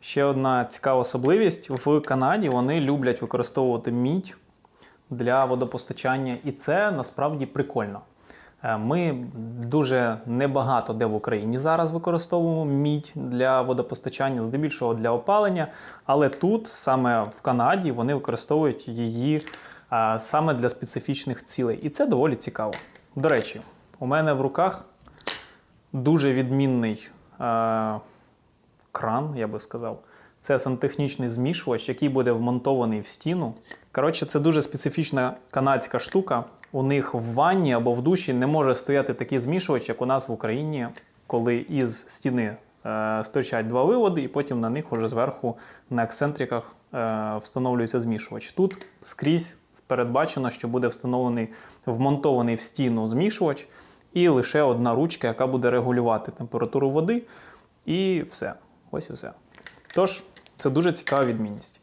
Ще одна цікава особливість: в Канаді вони люблять використовувати мідь для водопостачання, і це насправді прикольно. Е, Ми дуже небагато де в Україні зараз використовуємо мідь для водопостачання, здебільшого для опалення. Але тут, саме в Канаді, вони використовують її саме для специфічних цілей. І це доволі цікаво. До речі, у мене в руках дуже відмінний е, кран, я би сказав. Це сантехнічний змішувач, який буде вмонтований в стіну. Коротше, це дуже специфічна канадська штука. У них в ванні або в душі не може стояти такий змішувач, як у нас в Україні, коли із стіни е, стирчать два виводи, і потім на них уже зверху на ексцентриках е, встановлюється змішувач. Тут скрізь передбачено, що буде встановлений вмонтований в стіну змішувач, і лише одна ручка, яка буде регулювати температуру води, і все. Ось і все. Тож, це дуже цікава відмінність.